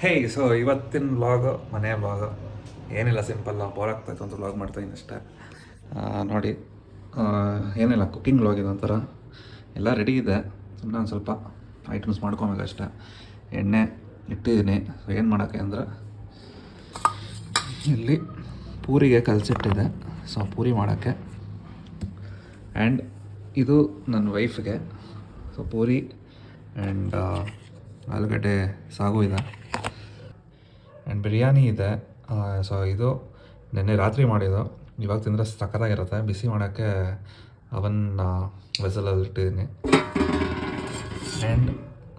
ಹೇ so ಇವತ್ತಿನ vlog ಮನೆ vlog ಏನಿಲ್ಲ ಸಿಂಪಲ್ ಬೋರ್ ಆಗ್ತಾಯಿತ್ತು ಅಂತ ವ್ಲಾಗ್ ಮಾಡ್ತಾಯಿದ್ದೀನಿ ಅಷ್ಟೇ. ನೋಡಿ ಏನಿಲ್ಲ ಕುಕ್ಕಿಂಗ್ ವ್ಲಾಗ್ ಇದು ಒಂಥರ. ಎಲ್ಲ ರೆಡಿ ಇದೆ. ಸುಮ್ಮನೆ ಸ್ವಲ್ಪ ಐಟಮ್ಸ್ ಮಾಡ್ಕೊಬೇಕಷ್ಟೆ ಎಣ್ಣೆ ಇಟ್ಟಿದ್ದೀನಿ. ಸೊ ಏನು ಮಾಡೋಕ್ಕೆ ಅಂದರೆ, ಇಲ್ಲಿ ಪೂರಿಗೆ ಕಲಸಿಟ್ಟಿದೆ. ಸೊ ಪೂರಿ ಮಾಡೋಕ್ಕೆ. ಆ್ಯಂಡ್ ಇದು ನನ್ನ ವೈಫ್ಗೆ ಸೊ ಪೂರಿ ಆ್ಯಂಡ್ ಆಲೂಗಡ್ಡೆ ಸಾಗು ಇದೆ. ಆ್ಯಂಡ್ ಬಿರಿಯಾನಿ ಇದೆ. ಸೊ ಇದು ನಿನ್ನೆ ರಾತ್ರಿ ಮಾಡಿದ್ದು. ಇವಾಗ ತಿಂದರೆ ಸಖತ್ತಾಗಿರುತ್ತೆ. ಬಿಸಿ ಮಾಡೋಕ್ಕೆ ಅವನ್ನ ವೆಸಲಲ್ಲಿ ಇಟ್ಟಿದ್ದೀನಿ. ಆ್ಯಂಡ್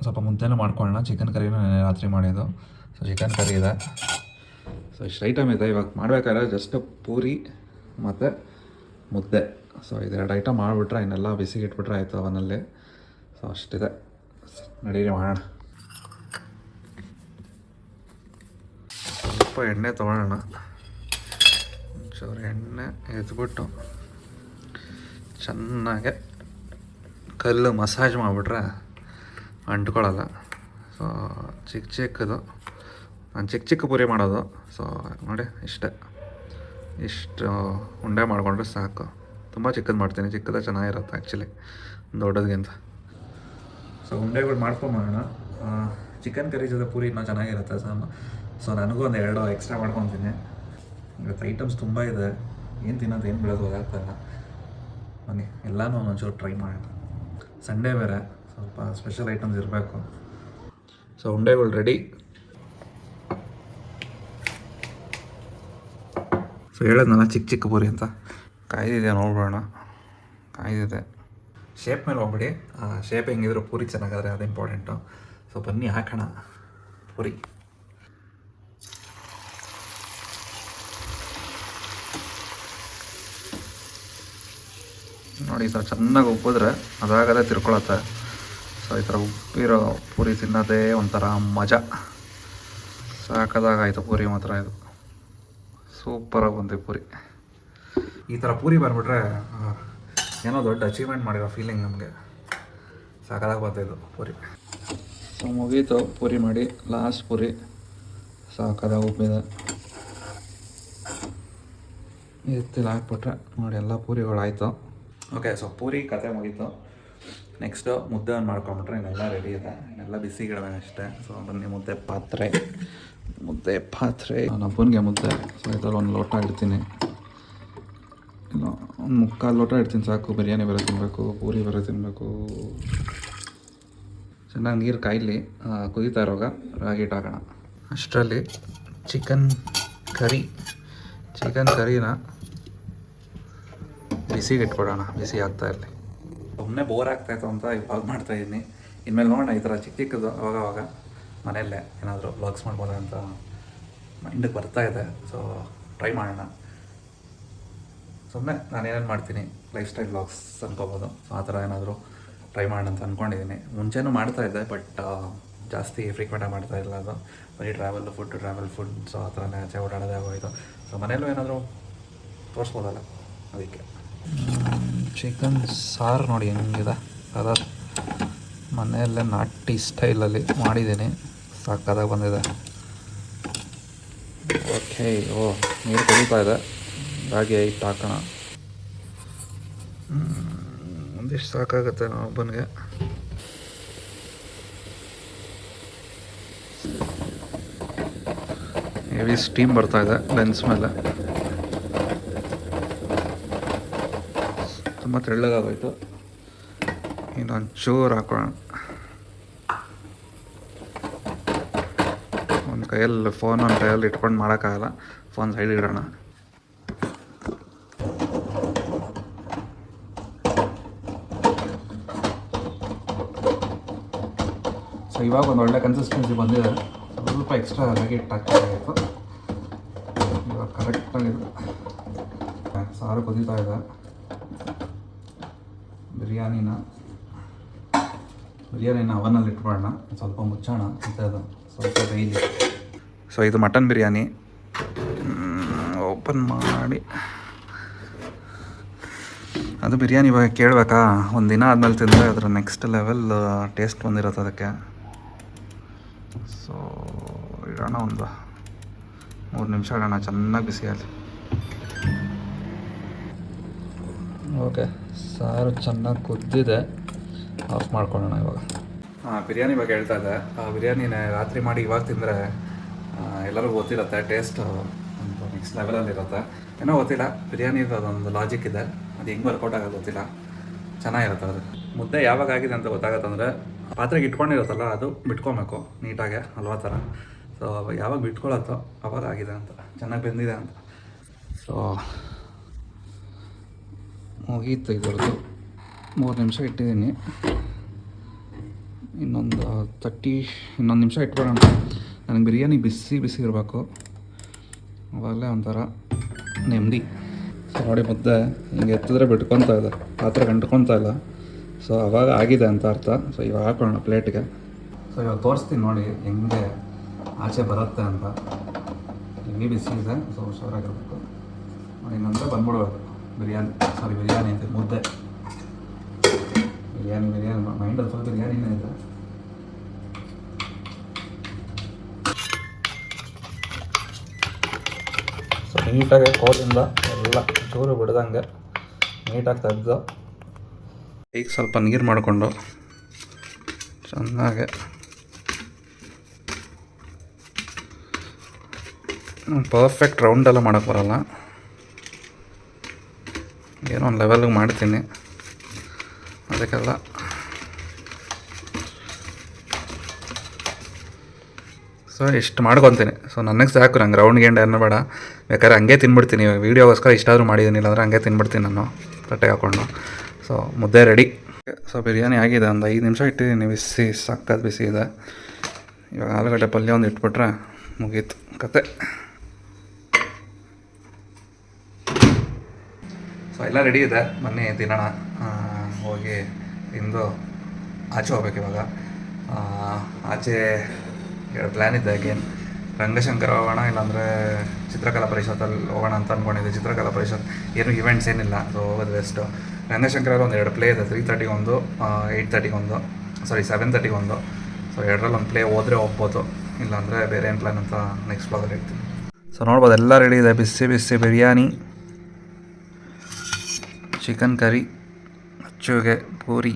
ಸ್ವಲ್ಪ ಮುಂಚೆನೂ ಮಾಡ್ಕೊಳ್ಳೋಣ. ಚಿಕನ್ ಕರಿನೂ ನೆನ್ನೆ ರಾತ್ರಿ ಮಾಡಿದ್ದು. ಸೊ ಚಿಕನ್ ಕರಿ ಇದೆ. ಸೊ ಇಷ್ಟು ಐಟಮ್ ಇದೆ. ಇವಾಗ ಮಾಡಬೇಕಾದ್ರೆ ಜಸ್ಟ್ ಪೂರಿ ಮತ್ತು ಮುದ್ದೆ. ಸೊ ಇದೆರಡು ಐಟಮ್ ಮಾಡಿಬಿಟ್ರೆ ಇನ್ನೆಲ್ಲ ಬಿಸಿಗೆ ಇಟ್ಬಿಟ್ರೆ ಆಯಿತು ಅವನಲ್ಲಿ ಸೊ ಅಷ್ಟಿದೆ. ನಡೀರಿ ಮಾಡೋಣ. ಸ್ವಲ್ಪ ಎಣ್ಣೆ ತೊಗೊಳ್ಳೋಣ. ಒಂಚೂರು ಎಣ್ಣೆ ಎದ್ಬಿಟ್ಟು ಚೆನ್ನಾಗೆ ಕಲ್ಲು ಮಸಾಜ್ ಮಾಡಿಬಿಟ್ರೆ ಅಂಟ್ಕೊಳ್ಳಲ್ಲ. ಸೊ ಚಿಕ್ಕ ಚಿಕ್ಕದು. ನಾನು ಚಿಕ್ಕ ಚಿಕ್ಕ ಪೂರಿ ಮಾಡೋದು. ಸೊ ನೋಡಿ, ಇಷ್ಟೇ. ಇಷ್ಟು ಉಂಡೆ ಮಾಡಿಕೊಂಡ್ರೆ ಸಾಕು. ತುಂಬ ಚಿಕ್ಕದು ಮಾಡ್ತೀನಿ. ಚಿಕ್ಕದೇ ಚೆನ್ನಾಗಿರುತ್ತೆ ಆ್ಯಕ್ಚುಲಿ ದೊಡ್ಡದಕ್ಕಿಂತ ಸೊ ಉಂಡೆಗಳು ಮಾಡ್ಕೊಂಬೋಣ ಚಿಕನ್ ಕರಿ ಜೊತೆ ಪೂರಿ ಇನ್ನೂ ಚೆನ್ನಾಗಿರುತ್ತೆ ಸೊ ಸೊ ನನಗೂ ಒಂದು ಎರಡು ಎಕ್ಸ್ಟ್ರಾ ಮಾಡ್ಕೊತೀನಿ. ಇವತ್ತು ಐಟಮ್ಸ್ ತುಂಬ ಇದೆ. ಏನು ತಿನ್ನೋದು, ಏನು ಬಿಡೋದು ಗೊತ್ತಾಗ್ತಾಯಿಲ್ಲ ಬನ್ನಿ, ಎಲ್ಲನೂ ಒಂದೊಂಚೂರು ಟ್ರೈ ಮಾಡೋಣ. ಸಂಡೇ ಬೇರೆ, ಸ್ವಲ್ಪ ಸ್ಪೆಷಲ್ ಐಟಮ್ಸ್ ಇರಬೇಕು. ಸೊ ಉಂಡೆಗಳು ರೆಡಿ ಸೊ ಹೇಳೋದ್ನಲ್ಲ, ಚಿಕ್ಕ ಚಿಕ್ಕ ಪೂರಿ ಅಂತ. ಕಾಯ್ದಿದೆ ನೋಡ್ಬೋಣ ಕಾಯ್ದಿದೆ. ಶೇಪ್ ಮೇಲೆ ಹೋಗ್ಬಿಡಿ. ಶೇಪ್ ಹೆಂಗಿದ್ರು ಪೂರಿ ಚೆನ್ನಾಗಾದ್ರೆ ಅದು ಇಂಪಾರ್ಟೆಂಟು ಸೊ ಬನ್ನಿ, ಹಾಕೋಣ. ಪೂರಿ. ನೋಡಿ, ಈ ಥರ ಚೆನ್ನಾಗಿ ಉಪ್ಪಿದ್ರೆ ಅದಾಗದೇ ತಿರ್ಕೊಳತ್ತೆ. ಸೊ ಈ ಥರ ಉಪ್ಪಿರೋ ಪೂರಿ ತಿನ್ನೋದೇ ಒಂಥರ ಮಜಾ. ಸಾಕದಾಗಾಯಿತು ಪೂರಿ ಮಾತ್ರ ಇದು. ಸೂಪರಾಗಿ ಬಂತು ಪೂರಿ. ಈ ಥರ ಪೂರಿ ಬಂದುಬಿಟ್ರೆ ಏನೋ ದೊಡ್ಡ ಅಚೀವ್ಮೆಂಟ್ ಮಾಡಿರೋ ಫೀಲಿಂಗ್ ನಮಗೆ. ಸಾಕಾದಾಗ ಬರ್ತಾಯಿದ್ದು ಪೂರಿ. ಸೊ ಮುಗೀತು ಪೂರಿ ಮಾಡಿ. ಲಾಸ್ಟ್ ಪೂರಿ. ಸಾಕಾದಾಗ ಉಪ್ಪಿದೆ. ಎತ್ತಿಲ್ಲ ಹಾಕ್ಬಿಟ್ರೆ ನೋಡಿ, ಎಲ್ಲ ಪೂರಿಗಳಾಯಿತು. ಓಕೆ ಸೊ ಪೂರಿ ಕತೆ ಮುಗೀತು. ನೆಕ್ಸ್ಟು ಮುದ್ದೆ ಒಂದು ಮಾಡ್ಕೊಂಬಿಟ್ರೆ ಇನ್ನೆಲ್ಲ ರೆಡಿ ಇದೆ ಇನ್ನೆಲ್ಲ ಅಷ್ಟೇ. ಸೊ ಬನ್ನಿ, ಮುದ್ದೆ ಪಾತ್ರೆ. ಮುದ್ದೆ ಪಾತ್ರೆ. ನಮ್ಮ ಮುದ್ದೆ. ಸೊ ಇದ್ರಲ್ಲಿ ಒಂದು ಲೋಟ ಇಡ್ತೀನಿ. ಇಲ್ಲ ಒಂದು ಮುಕ್ಕಾಲು ಲೋಟ ಇಡ್ತೀನಿ ಸಾಕು. ಬಿರಿಯಾನಿ ಬೇರೆ ತಿನ್ನಬೇಕು ಪೂರಿ ಬೇರೆ ತಿನ್ನಬೇಕು ಚೆನ್ನಾಗಿ ನೀರು ಕಾಯಲಿ. ಕುದೀತಾ ಇರೋವಾಗ ರಾಗಿ ಹಾಕೋಣ. ಅಷ್ಟರಲ್ಲಿ ಚಿಕನ್ ಕರಿ. ಚಿಕನ್ ಕರಿನ ಬಿಸಿಗೆ ಇಟ್ಬಿಡೋಣ ಬಿಸಿ ಆಗ್ತಾ ಇರಲಿ. ಸುಮ್ಮನೆ ಬೋರ್ ಆಗ್ತಾಯಿತ್ತು ಅಂತ ಇವಾಗ ಮಾಡ್ತಾ ಇದ್ದೀನಿ ಇನ್ಮೇಲೆ ನೋಡೋಣ ಈ ಥರ ಚಿಕ್ಕ ಚಿಕ್ಕದು ಅವಾಗ ಅವಾಗ ಮನೆಯಲ್ಲೇ ಏನಾದರೂ ವ್ಲಾಗ್ಸ್ ಮಾಡ್ಬೋದಾ ಅಂತ ಮೈಂಡಿಗೆ ಬರ್ತಾ ಇದೆ. ಸೊ ಟ್ರೈ ಮಾಡೋಣ. ಸುಮ್ಮನೆ ನಾನು ಏನೇನು ಮಾಡ್ತೀನಿ ಲೈಫ್ ಸ್ಟೈಲ್ ವ್ಲಾಗ್ಸ್ ಅನ್ಕೋಬೋದು. ಸೊ ಆ ಥರ ಏನಾದರೂ ಟ್ರೈ ಮಾಡೋಣ ಅಂತ ಅಂದ್ಕೊಂಡಿದ್ದೀನಿ ಮುಂಚೆನೂ ಮಾಡ್ತಾ ಇದ್ದೆ ಬಟ್ ಜಾಸ್ತಿ ಫ್ರೀಕ್ವೆಂಟಾಗಿ ಮಾಡ್ತಾ ಇಲ್ಲ ಅದು. ಬರೀ travel food travel food so ಆ ಥರನೇ ಆಚೆ ಓಡಾಡೋದೇ ಆಗೋಯ್ತು. ಸೊ ಮನೆಯಲ್ಲೂ ಏನಾದರೂ ತೋರಿಸ್ಬೋದಲ್ಲ, ಅದಕ್ಕೆ. ಚಿಕನ್ ಸಾರು ನೋಡಿ ಹೆಂಗಿದೆ. ಅದ ಮನೆಯಲ್ಲೇ ನಾಟಿ ಸ್ಟೈಲಲ್ಲಿ ಮಾಡಿದ್ದೀನಿ. ಸಾಕಾದಾಗ ಬಂದಿದೆ. ಓಕೆ, ಓ, ನೀರು ಕುದೀತಾ ಇದೆ. ಹಾಗೆ ಐಟ್ ಹಾಕೋಣ. ಒಂದಿಷ್ಟು ಸಾಕಾಗುತ್ತೆ ನಾವು ಒಬ್ಬನಿಗೆ ಹೆವಿ ಸ್ಟೀಮ್ ಬರ್ತಾ ಇದೆ ಲೆನ್ಸ್ ಮೇಲೆ. ತುಂಬ ತೆಳ್ಳಗಾಗೋಯ್ತು. ಇನ್ನೊಂದು ಚೂರು ಹಾಕೋಣ. ಒಂದು ಕೈಯಲ್ಲಿ ಫೋನ್ ಒಂದು ಕೈಯಲ್ಲಿ ಇಟ್ಕೊಂಡು ಮಾಡೋಕ್ಕಾಗಲ್ಲ. ಫೋನ್ ಸೈಡ್ ಇಡೋಣ. ಸೊ ಇವಾಗ ಒಂದು ಒಳ್ಳೆ ಕನ್ಸಿಸ್ಟೆನ್ಸಿ ಬಂದಿದೆ. ಸ್ವಲ್ಪ ಎಕ್ಸ್ಟ್ರಾ ಹಾಗೆ ಟಚ್ ಹಾಕಬೇಕಾಗಿತ್ತು. ಇವಾಗ ಕರೆಕ್ಟಾಗಿದೆ ಸಾರು ಕುದೀತಾ ಇದೆ. ಬಿರಿಯಾನಿನ ಬಿರಿಯಾನಿನ ಅವನಲ್ಲಿ ಇಟ್ಬಿಡೋಣ ಸ್ವಲ್ಪ ಮುಚ್ಚೋಣ, ಮತ್ತು ಅದು ಸ್ವಲ್ಪ ಬೇಯಲಿ. ಸೊ ಇದು ಮಟನ್ ಬಿರಿಯಾನಿ. ಓಪನ್ ಮಾಡಿ. ಅದು ಬಿರಿಯಾನಿ ಇವಾಗ ಕೇಳಬೇಕಾ? ಒಂದು ದಿನ ಆದಮೇಲೆ ತಿಂದರೆ ಅದರ ನೆಕ್ಸ್ಟ್ ಲೆವೆಲ್ ಟೇಸ್ಟ್ ಬಂದಿರುತ್ತೆ ಅದಕ್ಕೆ. ಸೊ ಇಡೋಣ ಒಂದು ಮೂರು ನಿಮಿಷ ಇಡೋಣ, ಚೆನ್ನಾಗಿ ಬಿಸಿಯಲ್ಲಿ ಓಕೆ ಸಾರು ಚೆನ್ನಾಗಿ ಕುದ್ದಿದೆ. ಆಫ್ ಮಾಡ್ಕೊಳ್ಳೋಣ ಇವಾಗ. ಹಾಂ, ಬಿರಿಯಾನಿ ಬಗ್ಗೆ ಹೇಳ್ತಾ ಇದ್ದೆ. ಆ, ಬಿರಿಯಾನಿನ ರಾತ್ರಿ ಮಾಡಿ ಇವಾಗ ತಿಂದರೆ ಎಲ್ಲರಿಗೂ ಗೊತ್ತಿರತ್ತೆ ಟೇಸ್ಟ್ ಒಂದು ನೆಕ್ಸ್ಟ್ ಲೆವೆಲಲ್ಲಿ ಇರುತ್ತೆ. ಏನೋ ಗೊತ್ತಿಲ್ಲ, ಬಿರಿಯಾನಿದು ಅದೊಂದು ಲಾಜಿಕ್ ಇದೆ. ಅದು ಹೆಂಗೆ ವರ್ಕೌಟ್ ಆಗೋದು ಗೊತ್ತಿಲ್ಲ. ಚೆನ್ನಾಗಿರುತ್ತೆ ಅದು. ಮುದ್ದೆ ಯಾವಾಗ ಆಗಿದೆ ಅಂತ ಗೊತ್ತಾಗತ್ತಂದರೆ ಪಾತ್ರೆಗೆ ಇಟ್ಕೊಂಡಿರುತ್ತಲ್ಲ, ಅದು ಬಿಟ್ಕೊಬೇಕು ನೀಟಾಗೆ ಹಲ್ವಾ ಥರ. ಸೊ ಯಾವಾಗ ಬಿಟ್ಕೊಳತ್ತೋ ಅವಾಗ ಆಗಿದೆ ಅಂತ, ಚೆನ್ನಾಗಿ ಬೆಂದಿದೆ ಅಂತ. ಸೊ ಮುಗೀತು ತೆಗೆದು ಮೂರು ನಿಮಿಷ ಇಟ್ಟಿದ್ದೀನಿ. ಇನ್ನೊಂದು ತರ್ಟಿ ಇನ್ನೊಂದು ನಿಮಿಷ ಇಟ್ಬಿಡೋಣ ನನಗೆ ಬಿರಿಯಾನಿ ಬಿಸಿ ಬಿಸಿ ಇರಬೇಕು. ಅವಾಗಲೇ ಒಂಥರ ನೆಮ್ಮದಿ. ನೋಡಿ ಮುದ್ದೆ ಹಿಂಗೆ ಎತ್ತಿದ್ರೆ ಬಿಟ್ಕೊತಾ ಇದೆ. ಪಾತ್ರೆ ಗಂಟ್ಕೊತಾ ಇಲ್ಲ. ಸೊ ಅವಾಗ ಆಗಿದೆ ಅಂತ ಅರ್ಥ. ಸೊ ಇವಾಗ ಹಾಕೊಳ್ಳೋಣ ಪ್ಲೇಟ್ಗೆ. ಸೊ ಇವಾಗ ತೋರಿಸ್ತೀನಿ ನೋಡಿ ಹೆಂಗೆ ಆಚೆ ಬರುತ್ತೆ ಅಂತ. ಹೆಂಗೆ ಬಿಸಿ ಇದೆ. ಸೊ ಹುಷಾರಾಗಿರ್ಬೇಕು. ನೋಡಿ, ನಂತರ ಬಂದ್ಬಿಡ್ಬೇಕು ಬಿರಿಯಾನಿ ಸಾರಿ ಬಿರಿಯಾನಿ ಅಂತ ಮುದ್ದೆ ಬಿರಿಯಾನಿ ಬಿರಿಯಾನಿ ಮೈಂಡಲ್ಲಿ ಫುಲ್ ಬಿರಿಯಾನಿನೇ ಇದೆ ಸೊ ನೀಟಾಗಿ ಕೋಲಿಂದ ಎಲ್ಲ ಚೂರು ಬಿಡ್ದಂಗೆ ನೀಟಾಗಿ ತೆಗೆದು ಈಗ ಸ್ವಲ್ಪ ನೀರು ಮಾಡಿಕೊಂಡು ಚೆನ್ನಾಗೆ ಪರ್ಫೆಕ್ಟ್ ರೌಂಡೆಲ್ಲ ಮಾಡೋಕ್ಕೆ ಬರಲ್ಲ. ಏನೋ ಒಂದು ಲೆವೆಲ್ಗೆ ಮಾಡ್ತೀನಿ. ಅದಕ್ಕೆಲ್ಲ ಸೊ ಇಷ್ಟು ಮಾಡ್ಕೊತೀನಿ. ಸೊ ನನಗೆ ಸಾಕು ನಂಗೆ ರೌಂಡ್ ಗೇಂಡ್ ಏನೂ ಬೇಡ. ಬೇಕಾದ್ರೆ ಹಂಗೆ ತಿನ್ಬಿಡ್ತೀನಿ. ವೀಡಿಯೋಗೋಸ್ಕರ ಇಷ್ಟಾದರೂ ಮಾಡಿದ್ದೀನಿ ಇಲ್ಲಾಂದ್ರೆ ಹಂಗೆ ತಿನ್ಬಿಡ್ತೀನಿ ನಾನು. ತಟ್ಟೆಗೆ ಹಾಕ್ಕೊಂಡು ಸೊ ಮುದ್ದೆ ರೆಡಿ ಸೊ ಬಿರಿಯಾನಿ ಆಗಿದೆ. ಒಂದು ಐದು ನಿಮಿಷ ಇಟ್ಟಿದ್ದೀನಿ ಬಿಸಿ ಸಕ್ಕತ್ ಬಿಸಿ ಇದೆ. ಇವಾಗ ಆಲೂಗಡ್ಡೆ ಪಲ್ಯ ಒಂದು ಇಟ್ಬಿಟ್ರೆ ಮುಗೀತು. ಕತೆ. ಸೊ ಎಲ್ಲ ರೆಡಿ ಇದೆ. ಬನ್ನಿ, ತಿನ್ನೋಣ. ಹೋಗಿ ಇಂದು ಆಚೆ ಹೋಗ್ಬೇಕು ಇವಾಗ. ಆಚೆ ಎರಡು ಪ್ಲ್ಯಾನ್ ಇದೆ ಅಗೇನ್ ರಂಗಶಂಕರ ಹೋಗೋಣ, ಇಲ್ಲಾಂದರೆ ಚಿತ್ರಕಲಾ ಪರಿಷತ್ತಲ್ಲಿ ಹೋಗೋಣ ಅಂತ ಅಂದ್ಕೊಂಡಿದ್ದೆ ಚಿತ್ರಕಲಾ ಪರಿಷತ್ ಏನು ಇವೆಂಟ್ಸ್ ಏನಿಲ್ಲ ಸೊ ಹೋಗೋದು ಬೆಸ್ಟು ರಂಗಶಂಕರಲ್ಲಿ ಒಂದು ಎರಡು ಪ್ಲೇ ಇದೆ. ತ್ರೀ ತರ್ಟಿಗೆ ಒಂದು ಏಯ್ಟ್ ತರ್ಟಿಗೆ ಒಂದು ಸಾರಿ ಸೆವೆನ್ ತರ್ಟಿಗೆ ಒಂದು. ಸೊ ಎರಡರಲ್ಲಿ ಒಂದು ಪ್ಲೇ ಹೋದರೆ ಹೋಗ್ಬೋದು. ಇಲ್ಲಾಂದರೆ ಬೇರೆ ಏನು ಪ್ಲ್ಯಾನ್ ಅಂತ ನೆಕ್ಸ್ಟ್ ಬ್ಲಾಗಲ್ಲಿ ಹೇಳ್ತೀನಿ. ಸೊ ನೋಡ್ಬೋದು, ಎಲ್ಲ ರೆಡಿ ಇದೆ. ಬಿಸಿ ಬಿಸಿ ಬಿರಿಯಾನಿ. ಚಿಕನ್ ಕರಿ ಅಚ್ಚುಗೆ ಪೂರಿ,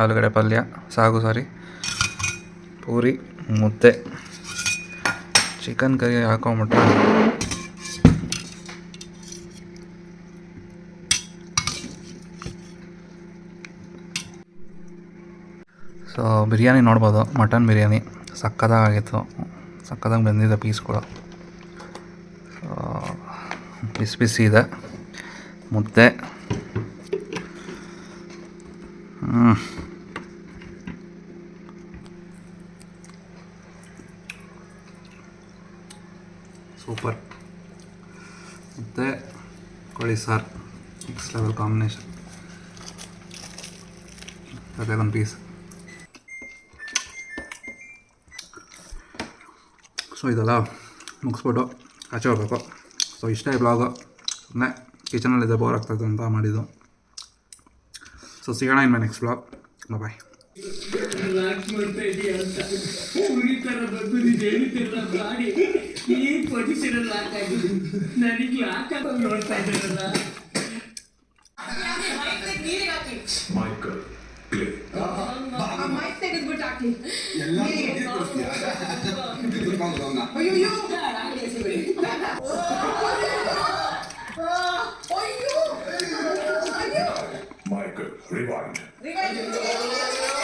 ಆಲೂಗಡ್ಡೆ ಪಲ್ಯ, ಸಾಗು ಸಾರಿ, ಪೂರಿ, ಮುದ್ದೆ. ಚಿಕನ್ ಕರಿ ಹಾಕೊಂಬಿಟ್ರೆ ಸೊ ಬಿರಿಯಾನಿ ನೋಡ್ಬೋದು, ಮಟನ್ ಬಿರಿಯಾನಿ. ಸಕ್ಕದಾಗಿತ್ತು ಸಕ್ಕದಾಗಿ ಬಂದಿದೆ ಪೀಸ್ಗಳು. ಸೊ ಬಿಸಿ ಬಿಸಿ ಇದೆ. ಮುದ್ದೆ. ಸೂಪರ್. ಮತ್ತೆ ಕೋಳಿ ಸಾರು ನೆಕ್ಸ್ಟ್ ಲೆವೆಲ್ ಕಾಂಬಿನೇಷನ್ ಅದೇ ಒಂದು ಪೀಸ್ ಸೊ ಇದೆಲ್ಲ ಮುಗಿಸ್ಬಿಟ್ಟು ಆಚೆ ಹೋಗ್ಬೇಕು. ಸೊ ಇಷ್ಟೇ ಬ್ಲಾಗು ಸುಮ್ಮನೆ ಕಿಚನಲ್ಲಿದ್ದೆ ಬೋರ್ ಆಗ್ತದೆ ಅಂತ ಮಾಡಿದ್ದು. ಸೊ ಸಿಗೋಣ ಇನ್ ಮೈ ನೆಕ್ಸ್ಟ್ ಬ್ಲಾಗ್ ಬಾಯ್ ತೆಗೆದ್ಬಿಟ್ಟು ಹಾಕಿ Michael, rewind. rewind.